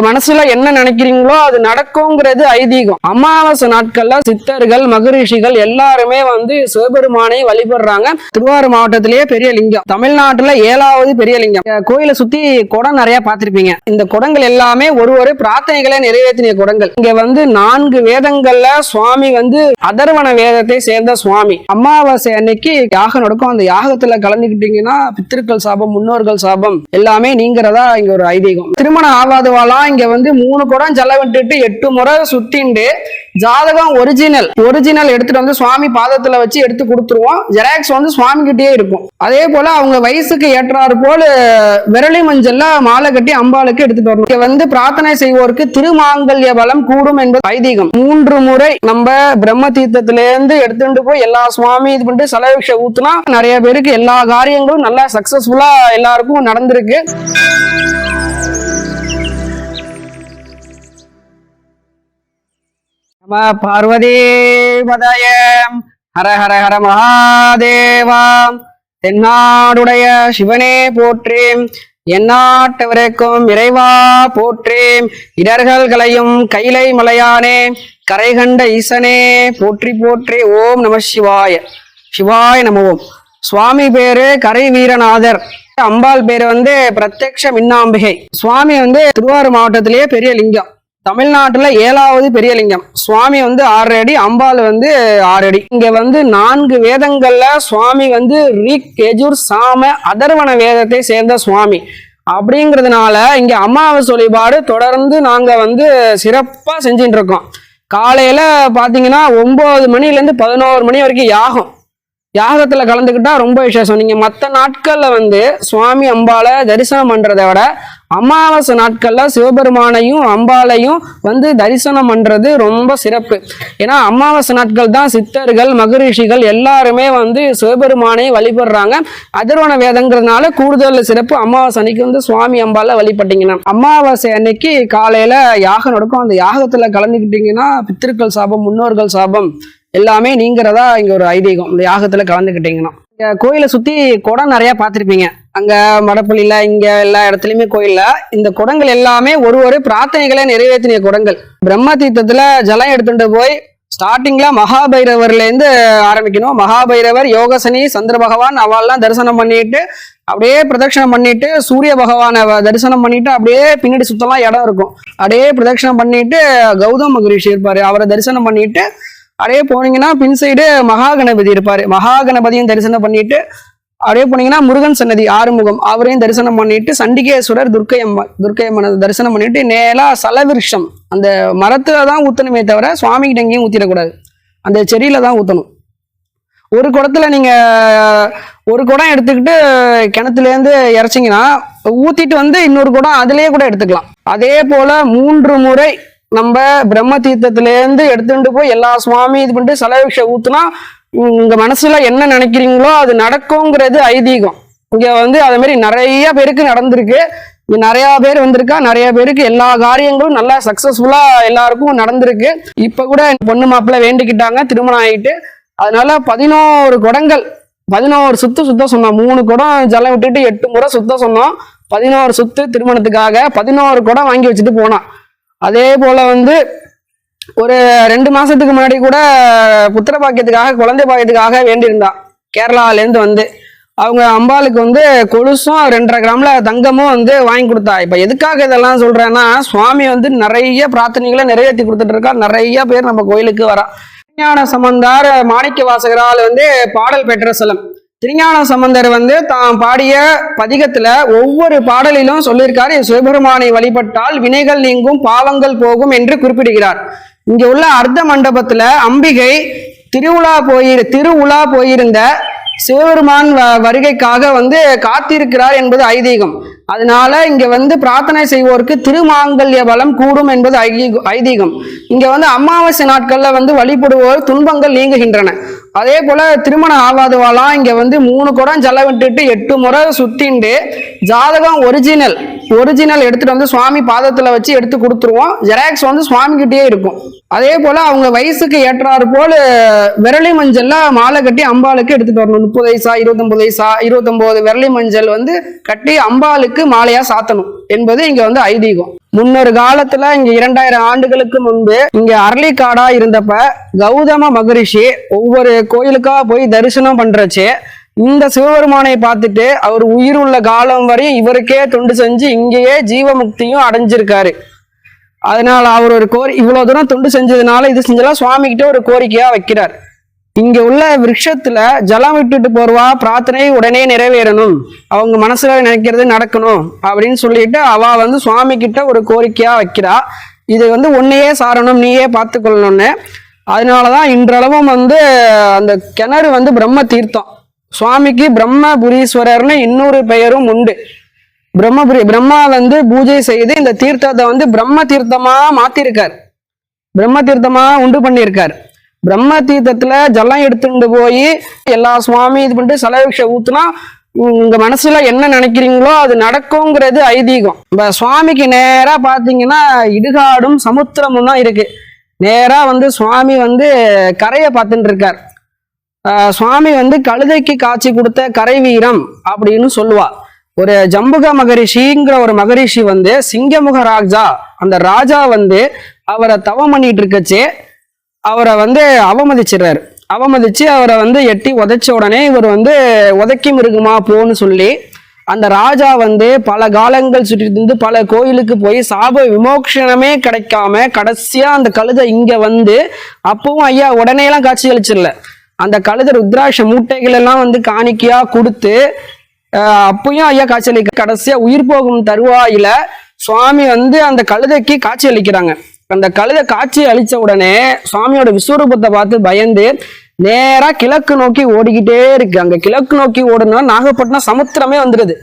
உங்க மனசுல என்ன நினைக்கிறீங்களோ அது நடக்குங்கிறது ஐதீகம். அமாவாசை நாட்கள்ல சித்தர்கள் மகரிஷிகள் எல்லாருமே வந்து சிவபெருமானை வழிபடுறாங்க. திருவாரூர் மாவட்டத்திலேயே பெரிய லிங்கம். தமிழ்நாட்டுல ஏழாவது பெரிய லிங்கம். கோயிலை சுத்தி குடம் நிறைய பார்த்திருப்பீங்க. இந்த குடங்கள் எல்லாமே ஒரு ஒரு பிரார்த்தனைகளை நிறைவேற்றின குடங்கள். இங்க வந்து நான்கு வேதங்கள்ல சுவாமி வந்து அதர்வன வேதத்தை சேர்ந்த சுவாமி. அமாவாசை அன்னைக்கு யாகம் நடக்கும். அந்த யாகத்துல கலந்துக்கிட்டீங்கன்னா பித்திருக்கள் சாபம் முன்னோர்கள் சாபம் எல்லாமே நீங்கிறதா இங்க ஒரு ஐதீகம். திருமணம் ஆகாதவாலாம் இங்க வந்து மூணு குடம் ஜல விட்டுட்டு எட்டு முறை சுத்திண்டு ஜாதகம் ஒரிஜினல் ஒரிஜினல் எடுத்துட்டு வந்து சுவாமி பாதத்துல வச்சு எடுத்து கொடுத்துருவோம். ஜெராக்ஸ் வந்து சுவாமி கிட்டயே இருக்கும். அதே போல அவங்க வயசுக்கு ஏற்றாறு போல விரலி மஞ்சள்ல மாலை கட்டி அம்பாளுக்கு எடுத்துட்டு வரணும். இங்க வந்து பிரார்த்தனை செய்வோருக்கு திருமாங்கல்ய பலம் கூடும் என்பது ஐதீகம். மூன்று முறை நம்ம பிரம்ம தீர்த்தத்துல இருந்து எடுத்துட்டு போய் எல்லா சுவாமி இது பண்ணிட்டு செலவிஷ ஊத்துனா நிறைய பேருக்கு எல்லா காரியங்களும் நல்லா சக்சஸ்ஃபுல்லா எல்லாருக்கும் நடந்திருக்கு. நம பார்வதி பதய ஹர ஹர ஹர மகாதேவாம் தென்னாடுடைய சிவனே போற்றேன். எந்நாட்டவருக்கும் இறைவா போற்றேம் இடர்கள் களையும் கைலை மலையானே கரை கண்ட ஈசனே போற்றி போற்றி. ஓம் நம சிவாய. சிவாய நம சுவாமி பேரு கரை வீரநாதர். அம்பாள் பேரு வந்து பிரத்யக்ஷ மின்னாம்பிகை. சுவாமி வந்து திருவாரூர் மாவட்டத்திலேயே பெரிய லிங்கம். தமிழ்நாட்டில் ஏழாவது பெரிய லிங்கம் சுவாமி வந்து ஆறு அடி அம்பாள் வந்து ஆறு அடி. இங்கே வந்து நான்கு வேதங்கள்ல சுவாமி வந்து ரிக் எஜுர் சாம அதர்வன வேதத்தை சேர்ந்த சுவாமி. அப்படிங்கிறதுனால இங்கே அமாவாசை வழிபாடு தொடர்ந்து நாங்கள் வந்து சிறப்பாக செஞ்சுட்டு இருக்கோம் காலையில் பார்த்தீங்கன்னா ஒம்பது மணிலேருந்து பதினோரு மணி வரைக்கும் யாகம். யாகத்துல கலந்துக்கிட்டா ரொம்ப விசேஷம். நீங்க மற்ற நாட்கள்ல வந்து சுவாமி அம்பாலை தரிசனம் பண்றதை விட அமாவாசை நாட்கள்ல சிவபெருமானையும் அம்பாளையும் வந்து தரிசனம் பண்றது ரொம்ப சிறப்பு. ஏன்னா அமாவாசை நாட்கள் தான் சித்தர்கள் மகரிஷிகள் எல்லாருமே வந்து சிவபெருமானை வழிபடுறாங்க. அதர்வன வேதங்கிறதுனால கூடுதல் சிறப்பு அமாவாசை அன்னைக்கு வந்து சுவாமி அம்பால வழிபட்டீங்கன்னா. அமாவாசை அன்னைக்கு காலையில யாகம் நடக்கும். அந்த யாகத்துல கலந்துக்கிட்டீங்கன்னா பித்திருக்கள் சாபம் முன்னோர்கள் சாபம் எல்லாமே நீங்கிறதா இங்க ஒரு ஐதீகம். இந்த யாகத்துல கலந்துக்கிட்டீங்கன்னா இங்க கோயிலை சுத்தி குடம் நிறைய பார்த்துருப்பீங்க. அங்க மடப்பள்ளியில இங்க எல்லா இடத்துலயுமே கோயில்ல. இந்த குடங்கள் எல்லாமே ஒரு ஒரு பிரார்த்தனைகளை நிறைவேற்றின குடங்கள். பிரம்ம தீர்த்தத்துல ஜலம் எடுத்துட்டு போய் ஸ்டார்டிங்ல மகாபைரவர்ல இருந்து ஆரம்பிக்கணும். மகாபைரவர் யோகசனி சந்திர பகவான் அவள்லாம் தரிசனம் பண்ணிட்டு அப்படியே பிரதட்சணம் பண்ணிட்டு சூரிய பகவானை தரிசனம் பண்ணிட்டு அப்படியே பின்னாடி சுத்தலாம் இடம் இருக்கும். அப்படியே பிரதட்சணம் பண்ணிட்டு கௌதம் மகரிஷி இருப்பாரு. அவரை தரிசனம் பண்ணிட்டு அப்படியே போனீங்கன்னா பின் சைடு மகா கணபதி இருப்பாரு. மகா கணபதியும் தரிசனம் பண்ணிட்டு அப்படியே போனீங்கன்னா முருகன் சன்னதி ஆறுமுகம் அவரையும் தரிசனம் பண்ணிட்டு சண்டிகேஸ்வரர் துர்க்கை அம்மன் துர்க்கை தரிசனம் பண்ணிட்டு நேராக சலவிருஷம். அந்த மரத்துல தான் ஊற்றணுமே தவிர சுவாமி கிட்ட எங்கேயும் அந்த செடியில தான் ஊற்றணும் ஒரு குடத்துல நீங்க ஒரு குடம் எடுத்துக்கிட்டு கிணத்துலேருந்து இறச்சிங்கன்னா ஊற்றிட்டு ஊத்திட்டு வந்து இன்னொரு குடம் அதுலயே கூட எடுத்துக்கலாம். அதே போல மூன்று முறை நம்ம பிரம்ம தீர்த்தத்திலேருந்து எடுத்துட்டு போய் எல்லா சுவாமி இது பண்ணிட்டு சலவிஷ ஊத்துனா உங்க மனசுல என்ன நினைக்கிறீங்களோ அது நடக்குங்கிறது ஐதீகம். இங்க வந்து அது மாதிரி நிறைய பேருக்கு நடந்திருக்கு. நிறைய பேர் வந்திருக்கா நிறைய பேருக்கு எல்லா காரியங்களும் நல்லா சக்சஸ்ஃபுல்லா எல்லாருக்கும் நடந்திருக்கு. இப்ப கூட என் பொண்ணு மாப்பிள்ளை வேண்டிக்கிட்டாங்க திருமணம் ஆகிட்டு அதனால பதினோரு குடங்கள் பதினோரு சுத்து சுத்த சொன்னோம். மூணு குடம் ஜலம் விட்டுட்டு எட்டு முறை சுத்த சொன்னோம். பதினோரு சுத்து திருமணத்துக்காக பதினோரு குடம் வாங்கி வச்சுட்டு போனான். அதே போல வந்து ஒரு ரெண்டு மாசத்துக்கு முன்னாடி கூட புத்திர பாக்கியத்துக்காக குழந்தை பாக்கியத்துக்காக வேண்டியிருந்தா. கேரளாலேருந்து வந்து. அவங்க அம்பாளுக்கு வந்து கொலுசும் ரெண்டரை கிராம்ல தங்கமும் வந்து வாங்கி கொடுத்தா. இப்ப எதுக்காக இதெல்லாம் சொல்றேன்னா சுவாமி வந்து நிறைய பிரார்த்தனைகளை நிறைவேற்றி கொடுத்துட்டு இருக்கா. நிறைய பேர் நம்ம கோயிலுக்கு வரா. ஞான சம்பந்தார் மாணிக்க வாசகரால் வந்து பாடல் பெற்ற ஸ்தலம் திருஞான சம்பந்தர் வந்து தான் பாடிய பதிகத்துல ஒவ்வொரு பாடலிலும் சொல்லியிருக்காரு சிவபெருமானை வழிபட்டால் வினைகள் நீங்கும் பாவங்கள் போகும் என்று குறிப்பிடுகிறார். இங்க உள்ள அர்த்த மண்டபத்துல அம்பிகை திருவிழா போயிரு திருவுலா போயிருந்த சிவபெருமான் வ- வருகைக்காக வந்து காத்திருக்கிறார் என்பது ஐதீகம். அதனால இங்க வந்து பிரார்த்தனை செய்வோருக்கு திருமாங்கல்ய பலம் கூடும் என்பது ஐதீகம். இங்க வந்து அமாவாசை நாட்கள்ல வந்து வழிபடுவோர் துன்பங்கள் நீங்குகின்றன. அதே போல திருமணம் ஆகாதவாலாம் இங்க வந்து மூணு குடம் ஜல விட்டுட்டு எட்டு முறை சுத்திண்டு ஜாதகம் ஒரிஜினல் ஒரிஜினல் எடுத்துட்டு வந்து சுவாமி பாதத்துல வச்சு எடுத்து கொடுத்துருவோம். ஜெராக்ஸ் வந்து சுவாமி கிட்டயே இருக்கும். அதே போல அவங்க வயசுக்கு ஏற்றாறு போல விரலி மஞ்சள்ல மாலை கட்டி அம்பாளுக்கு எடுத்துட்டு வரணும். முப்பது வயசா இருபத்தொன்பது வயசா இருபத்தொன்பது விரலி மஞ்சள் வந்து கட்டி அம்பாளுக்கு மாலையா சாத்தணும் என்பது இங்க வந்து ஐதீகம். முன்னொரு காலத்துல இங்க இரண்டாயிரம் ஆண்டுகளுக்கு முன்பு இங்க அரளிக்காடா இருந்தப்ப கௌதம மகரிஷி ஒவ்வொரு கோயிலுக்கா போய் தரிசனம் பண்றச்சு. இந்த சிவபெருமானை பார்த்துட்டு அவர் உயிர் உள்ள காலம் வரையும் இவருக்கே தொண்டு செஞ்சு இங்கேயே ஜீவமுக்தியும் அடைஞ்சிருக்காரு. அதனால அவர் ஒரு கோரி இவ்வளவு தூரம் தொண்டு செஞ்சதுனால இது செஞ்செல்லாம் சுவாமிகிட்ட ஒரு கோரிக்கையா வைக்கிறார். இங்க உள்ள விருட்சத்துல ஜலம் விட்டுட்டு போறவா பிரார்த்தனை உடனே நிறைவேறணும். அவங்க மனசுல நினைக்கிறது நடக்கணும் அப்படின்னு சொல்லிட்டு அவ வந்து சுவாமி கிட்ட ஒரு கோரிக்கையா வைக்கிறா. இது வந்து உன்னையே சாரணும் நீயே பார்த்துக்கொள்ளணும்னு. அதனாலதான் இன்றளவும் வந்து அந்த கிணறு வந்து பிரம்ம தீர்த்தம். சுவாமிக்கு பிரம்மபுரீஸ்வரர்னு இன்னொரு பெயரும் உண்டு. பிரம்மபுரி பிரம்மா வந்து பூஜை செய்து இந்த தீர்த்தத்தை வந்து பிரம்ம தீர்த்தமா மாத்திருக்கார். பிரம்ம தீர்த்தமா உண்டு பண்ணியிருக்கார் பிரம்ம தீர்த்தத்துல ஜலம் எடுத்துட்டு போய் எல்லா சுவாமி இது பண்ணிட்டு சலவிஷ ஊத்துனா உங்க மனசுல என்ன நினைக்கிறீங்களோ அது நடக்குங்கிறது ஐதீகம். இப்ப சுவாமிக்கு நேரா பாத்தீங்கன்னா இடுகாடும் சமுத்திரமும் தான் இருக்கு. நேரா வந்து சுவாமி வந்து கரையை பார்த்துட்டு இருக்கார். சுவாமி வந்து கழுதைக்கு காட்சி கொடுத்த கரை வீரம் அப்படின்னு சொல்லுவா. ஒரு ஜம்புக மகரிஷிங்கிற ஒரு மகரிஷி வந்து சிங்கமுக ராஜா அந்த ராஜா வந்து அவரை தவம் பண்ணிட்டு இருக்கச்சே அவரை வந்து அவமதிச்சிடுறாரு. அவமதிச்சு அவரை வந்து எட்டி உதைச்ச உடனே இவர் வந்து உதைக்கி மிருகுமா போன்னு சொல்லி அந்த ராஜா வந்து பல காலங்கள் சுற்றிருந்து இருந்து பல கோயிலுக்கு போய் சாப விமோக்ஷனமே கிடைக்காம கடைசியா அந்த கழுதை இங்க வந்து அப்பவும் ஐயா உடனே எல்லாம் காட்சி அளிச்சிடல. அந்த கழுதை ருத்ராட்ச மூட்டைகள் எல்லாம் வந்து காணிக்கையா கொடுத்து அப்பயும் ஐயா காட்சி அளிக்க கடைசியா உயிர் போகும் தருவாயில சுவாமி வந்து அந்த கழுதைக்கு காட்சி அளிக்கிறாங்க. அந்த கழுதை காட்சி அளிச்ச உடனே சுவாமியோட விஸ்வரூபத்தை பார்த்து பயந்து நேரா கிழக்கு நோக்கி ஓடிக்கிட்டே இருக்கு. அங்க கிழக்கு நோக்கி ஓடுனா நாகப்பட்டினம் சமுத்திரமே வந்துடுது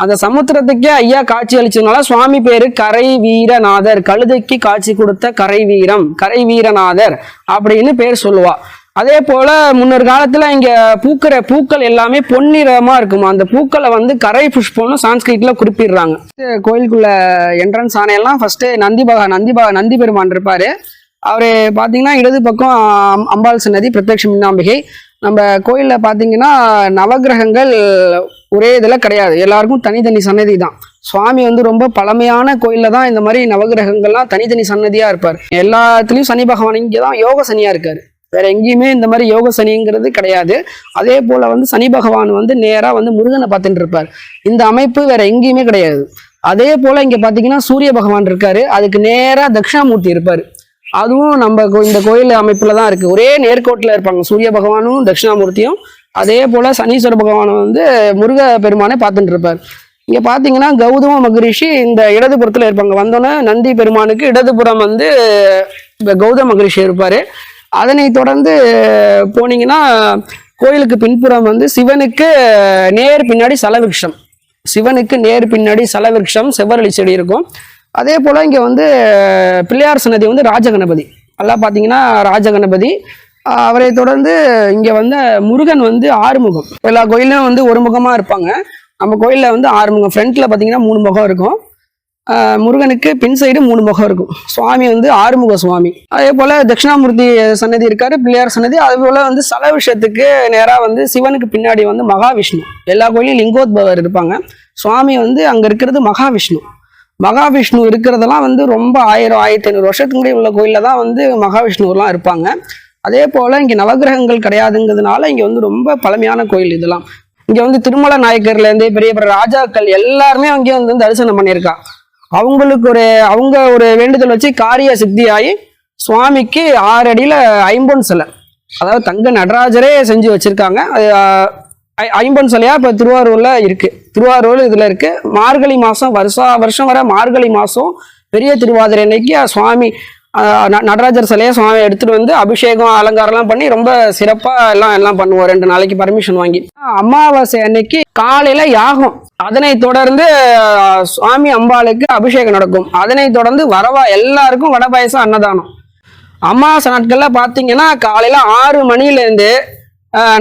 அந்த சமுத்திரத்துக்கே ஐயா காட்சி அளிச்சதுனால சுவாமி பேரு கரை வீரநாதர். கழுதைக்கு காட்சி கொடுத்த கரை வீரம் கரை வீரநாதர் அப்படின்னு பேர் சொல்லுவா. அதே போல முன்னொரு காலத்துல இங்க பூக்கிற பூக்கள் எல்லாமே பொன்னிறமா இருக்குமா? அந்த பூக்களை வந்து கரை புஷ்பம்னு சான்ஸ்கிரிட்ல குறிப்பிடுறாங்க. கோயிலுக்குள்ள என்ட்ரன்ஸ் ஆணையெல்லாம் ஃபர்ஸ்ட் நந்தி பகா நந்தி பகா நந்தி பெருமான் இருப்பாரு. அவரு பாத்தீங்கன்னா இடது பக்கம் அம்பாள் சன்னதி பிரத்யக்ஷ மின்னாம்பிகை. நம்ம கோயில்ல பாத்தீங்கன்னா நவக்கிரகங்கள் ஒரே இதுல கிடையாது. எல்லாருக்கும் தனித்தனி சன்னதி தான். சுவாமி வந்து ரொம்ப பழமையான கோயில்ல தான் இந்த மாதிரி நவக்கிரகங்கள்லாம் தனித்தனி சன்னதியா இருப்பார். எல்லாத்துலயும் சனி பகவான் இங்கே தான் யோக சனியா இருக்காரு. வேற எங்கேயுமே இந்த மாதிரி யோக சனிங்கிறது கிடையாது. அதே போல வந்து சனி பகவான் வந்து நேராக வந்து முருகனை பார்த்துட்டு இருப்பார். இந்த அமைப்பு வேற எங்கேயுமே கிடையாது. அதே போல இங்க பாத்தீங்கன்னா சூரிய பகவான் இருக்காரு. அதுக்கு நேரா தட்சிணாமூர்த்தி இருப்பாரு. அதுவும் நம்ம கோ- இந்த கோயில் அமைப்புல தான் இருக்கு. ஒரே நேர்கோட்டில் இருப்பாங்க. சூரிய பகவானும் தட்சிணாமூர்த்தியும். அதே போல சனீஸ்வர பகவான் வந்து முருக பெருமானை பார்த்துட்டு இருப்பார். இங்க பாத்தீங்கன்னா கௌதம மகரிஷி இந்த இடதுபுறத்துல இருப்பாங்க. வந்தோன்னே நந்தி பெருமானுக்கு இடதுபுறம் வந்து கௌதம மகரிஷி இருப்பாரு. அதனை தொடர்ந்து போனீங்கன்னா கோயிலுக்கு பின்புறம் வந்து சிவனுக்கு நேர் பின்னாடி சலவிருஷம் சிவனுக்கு நேர் பின்னாடி சலவிருஷம் செவ்வரளி செடி இருக்கும். அதே போல் இங்கே வந்து பிள்ளையார் சன்னதி வந்து ராஜகணபதி. எல்லாம் பார்த்தீங்கன்னா ராஜகணபதி. அவரை தொடர்ந்து இங்கே வந்து முருகன் வந்து ஆறுமுகம். எல்லா கோயிலும் வந்து ஒரு முகமாக இருப்பாங்க. நம்ம கோயிலில் வந்து ஆறுமுகம். ஃப்ரண்ட்டில் பார்த்தீங்கன்னா மூணு முகம் இருக்கும். முருகனுக்கு பின் சைடு மூணு முகம் இருக்கும். சுவாமி வந்து ஆறுமுக சுவாமி. அதே போல தட்சிணாமூர்த்தி சன்னதி இருக்காரு பிள்ளையார் சன்னதி. அதே போல வந்து சல விஷயத்துக்கு நேராக வந்து சிவனுக்கு பின்னாடி வந்து மகாவிஷ்ணு. எல்லா கோயிலும் லிங்கோத்பவர் இருப்பாங்க. சுவாமி வந்து அங்க இருக்கிறது மகாவிஷ்ணு. மகாவிஷ்ணு இருக்கிறதெல்லாம் வந்து ரொம்ப ஆயிரம் ஆயிரத்தி ஐநூறு வருஷத்துக்கு முன்னாடி உள்ள கோயில்ல தான் வந்து மகாவிஷ்ணுலாம் இருப்பாங்க. அதே போல இங்க நவகிரகங்கள் கிடையாதுங்கிறதுனால இங்க வந்து ரொம்ப பழமையான கோயில் இதெல்லாம். இங்க வந்து திருமல நாயக்கர்ல இருந்து பெரிய பெரிய ராஜாக்கள் எல்லாருமே அங்கேயும் வந்து தரிசனம் பண்ணியிருக்காங்க அவங்களுக்கு ஒரு அவங்க ஒரு வேண்டுதல் வச்சு காரிய சித்தி ஆகி சுவாமிக்கு ஆறு ஐம்பொன் சிலை. அதாவது தங்க நடராஜரே செஞ்சு வச்சுருக்காங்க. அது ஐ- ஐம்பொன் சிலையா இப்போ திருவாரூரில் இருக்குது திருவாரூர் இதில் இருக்குது மார்கழி மாதம் வருஷா வருஷம் வர மார்கழி மாதம் பெரிய திருவாதிரை அன்னைக்கு சுவாமி நடராஜர் சிலையை சுவாமி எடுத்துட்டு வந்து அபிஷேகம் அலங்காரம்லாம் பண்ணி ரொம்ப சிறப்பா எல்லாம் எல்லாம் பண்ணுவோம் ரெண்டு நாளைக்கு பர்மிஷன் வாங்கி. அமாவாசை அன்னைக்கு காலையில யாகம். அதனை தொடர்ந்து சுவாமி அம்பாளுக்கு அபிஷேகம் நடக்கும். அதனை தொடர்ந்து வரவா எல்லாருக்கும் வட பாயசம் அன்னதானம். அமாவாசை நாட்கள்ல பாத்தீங்கன்னா காலையில ஆறு மணில இருந்து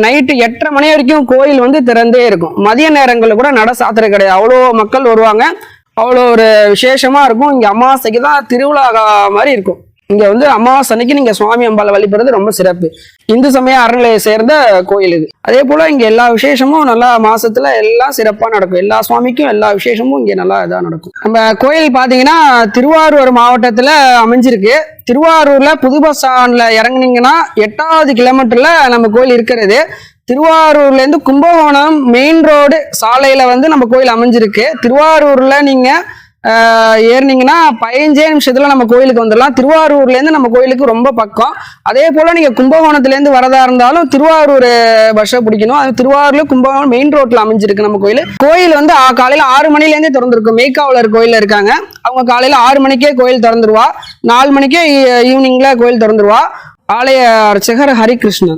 நைட்டு எட்டரை மணி வரைக்கும் கோயில் வந்து திறந்தே இருக்கும். மதிய நேரங்களில் கூட நட சாத்திரம் கிடையாது. அவ்வளோ மக்கள் வருவாங்க. அவ்வளோ ஒரு விசேஷமாக இருக்கும். இங்கே அமாவாசைக்கு தான் திருவிழா மாதிரி இருக்கும். இங்கே வந்து அமாவாசை அன்னைக்கு நீங்க சுவாமி அம்பாலை வழிபடுறது ரொம்ப சிறப்பு. இந்து சமய அறநிலையை சேர்ந்த கோயில் இது. அதே போல் இங்கே எல்லா விசேஷமும் நல்லா மாதத்தில் எல்லாம் சிறப்பாக நடக்கும். எல்லா சுவாமிக்கும் எல்லா விசேஷமும் இங்கே நல்லா இதாக நடக்கும். நம்ம கோயில் பார்த்தீங்கன்னா திருவாரூர் மாவட்டத்தில் அமைஞ்சிருக்கு. திருவாரூரில் புது பஸ் ஸ்டாண்டில் இறங்குனீங்கன்னா எட்டாவது கிலோமீட்டரில் நம்ம கோயில் இருக்கிறது. திருவாரூர்லேருந்து கும்பகோணம் மெயின் ரோடு சாலையில் வந்து நம்ம கோயில் அமைஞ்சிருக்கு. திருவாரூரில் நீங்கள் ஏறினீங்கன்னா பதினஞ்சே நிமிஷத்தில் நம்ம கோயிலுக்கு வந்துடலாம். திருவாரூர்லேருந்து நம்ம கோயிலுக்கு ரொம்ப பக்கம். அதே போல் நீங்கள் கும்பகோணத்துலேருந்து வரதா இருந்தாலும் திருவாரூர் பஸ்ஸை பிடிக்கணும். அது திருவாரூர்ல கும்பகோணம் மெயின் ரோட்டில் அமைஞ்சிருக்கு நம்ம கோயில். கோயில் வந்து காலையில் ஆறு மணிலேருந்தே திறந்துருக்கும். திறந்திருக்கும் மேய்க்காவலர் இருக்காங்க. அவங்க காலையில் ஆறு மணிக்கே கோயில் திறந்துருவா. நாலு மணிக்கே ஈ- கோயில் திறந்துருவா. ஆலய அர்ச்சகர் ஹரிகிருஷ்ணன்.